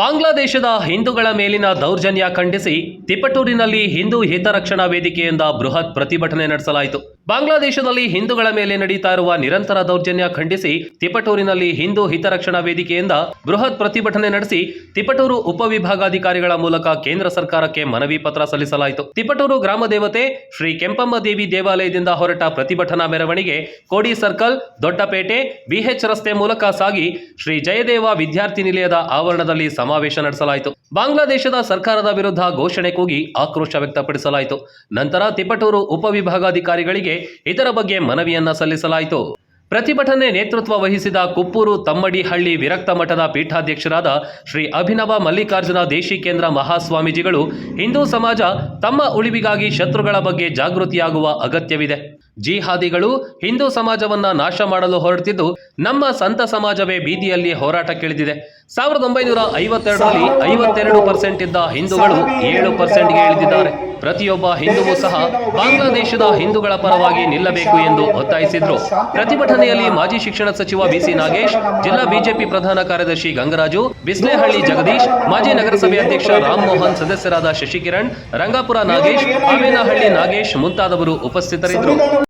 ಬಾಂಗ್ಲಾದೇಶದ ಹಿಂದೂಗಳ ಮೇಲಿನ ದೌರ್ಜನ್ಯ ಖಂಡಿಸಿ ತಿಪಟೂರಿನಲ್ಲಿ ಹಿಂದೂ ಹಿತರಕ್ಷಣಾ ವೇದಿಕೆಯಿಂದ ಬೃಹತ್ ಪ್ರತಿಭಟನೆ ನಡೆಸಲಾಯಿತು. ಬಾಂಗ್ಲಾದೇಶದಲ್ಲಿ ಹಿಂದೂಗಳ ಮೇಲೆ ನಡೀತಾ ಇರುವ ನಿರಂತರ ದೌರ್ಜನ್ಯ ಖಂಡಿಸಿ ತಿಪಟೂರಿನಲ್ಲಿ ಹಿಂದೂ ಹಿತರಕ್ಷಣಾ ವೇದಿಕೆಯಿಂದ ಬೃಹತ್ ಪ್ರತಿಭಟನೆ ನಡೆಸಿ ತಿಪಟೂರು ಉಪವಿಭಾಗಾಧಿಕಾರಿಗಳ ಮೂಲಕ ಕೇಂದ್ರ ಸರ್ಕಾರಕ್ಕೆ ಮನವಿ ಪತ್ರ ಸಲ್ಲಿಸಲಾಯಿತು. ತಿಪಟೂರು ಗ್ರಾಮ ದೇವತೆ ಶ್ರೀ ಕೆಂಪಮ್ಮ ದೇವಿ ದೇವಾಲಯದಿಂದ ಹೊರಟ ಪ್ರತಿಭಟನಾ ಮೆರವಣಿಗೆ ಕೋಡಿ ಸರ್ಕಲ್, ದೊಡ್ಡಪೇಟೆ ಬಿಎಚ್ ರಸ್ತೆ ಮೂಲಕ ಸಾಗಿ ಶ್ರೀ ಜಯದೇವ ವಿದ್ಯಾರ್ಥಿ ನಿಲಯದ ಆವರಣದಲ್ಲಿ ಸಮಾವೇಶ ನಡೆಸಲಾಯಿತು. ಬಾಂಗ್ಲಾದೇಶದ ಸರ್ಕಾರದ ವಿರುದ್ಧ ಘೋಷಣೆ ಕೂಗಿ ಆಕ್ರೋಶ ವ್ಯಕ್ತಪಡಿಸಲಾಯಿತು. ನಂತರ ತಿಪಟೂರು ಉಪವಿಭಾಗಾಧಿಕಾರಿಗಳಿಗೆ ಇದರ ಬಗ್ಗೆ ಮನವಿಯನ್ನ ಸಲ್ಲಿಸಲಾಯಿತು. ಪ್ರತಿಭಟನೆ ನೇತೃತ್ವ ವಹಿಸಿದ ಕುಪ್ಪೂರು ತಮ್ಮಡಿಹಳ್ಳಿ ವಿರಕ್ತ ಮಠದ ಪೀಠಾಧ್ಯಕ್ಷರಾದ ಶ್ರೀ ಅಭಿನವ ಮಲ್ಲಿಕಾರ್ಜುನ ದೇಶಿಕೇಂದ್ರ ಮಹಾಸ್ವಾಮೀಜಿಗಳು ಹಿಂದೂ ಸಮಾಜ ತಮ್ಮ ಉಳಿವಿಗಾಗಿ ಶತ್ರುಗಳ ಬಗ್ಗೆ ಜಾಗೃತಿಯಾಗುವ ಅಗತ್ಯವಿದೆ. ಜಿಹಾದಿಗಳು ಹಿಂದೂ ಸಮಾಜವನ್ನ ನಾಶ ಮಾಡಲು ಹೊರಟಿದ್ದು ನಮ್ಮ ಸಂತ ಸಮಾಜವೇ ಬೀದಿಯಲ್ಲಿ ಹೋರಾಟಕ್ಕಿಳಿದಿದೆ. ಸಾವಿರದ ಒಂಬೈನೂರ ಐವತ್ತೆರಡರಲ್ಲಿ ಐವತ್ತೆರಡು ಪರ್ಸೆಂಟ್ ಇದ್ದ ಹಿಂದೂಗಳು ಏಳು ಪರ್ಸೆಂಟ್ಗೆ ಇಳಿದಿದ್ದಾರೆ. ಪ್ರತಿಯೊಬ್ಬ ಹಿಂದೂವೂ ಸಹ ಬಾಂಗ್ಲಾದೇಶದ ಹಿಂದೂಗಳ ಪರವಾಗಿ ನಿಲ್ಲಬೇಕು ಎಂದು ಒತ್ತಾಯಿಸಿದ್ರು. ಪ್ರತಿಭಟನೆಯಲ್ಲಿ ಮಾಜಿ ಶಿಕ್ಷಣ ಸಚಿವ ಬಿಸಿ ನಾಗೇಶ್, ಜಿಲ್ಲಾ ಬಿಜೆಪಿ ಪ್ರಧಾನ ಕಾರ್ಯದರ್ಶಿ ಗಂಗರಾಜು, ಬಿಸ್ಲೇಹಳ್ಳಿ ಜಗದೀಶ್, ಮಾಜಿ ನಗರಸಭೆ ಅಧ್ಯಕ್ಷ ರಾಮ್ ಮೋಹನ್, ಸದಸ್ಯರಾದ ಶಶಿಕಿರಣ್, ರಂಗಾಪುರ ನಾಗೇಶ್ ಆಮೇನಹಳ್ಳಿ ನಾಗೇಶ್ ಮುಂತಾದವರು ಉಪಸ್ಥಿತರಿದ್ದರು.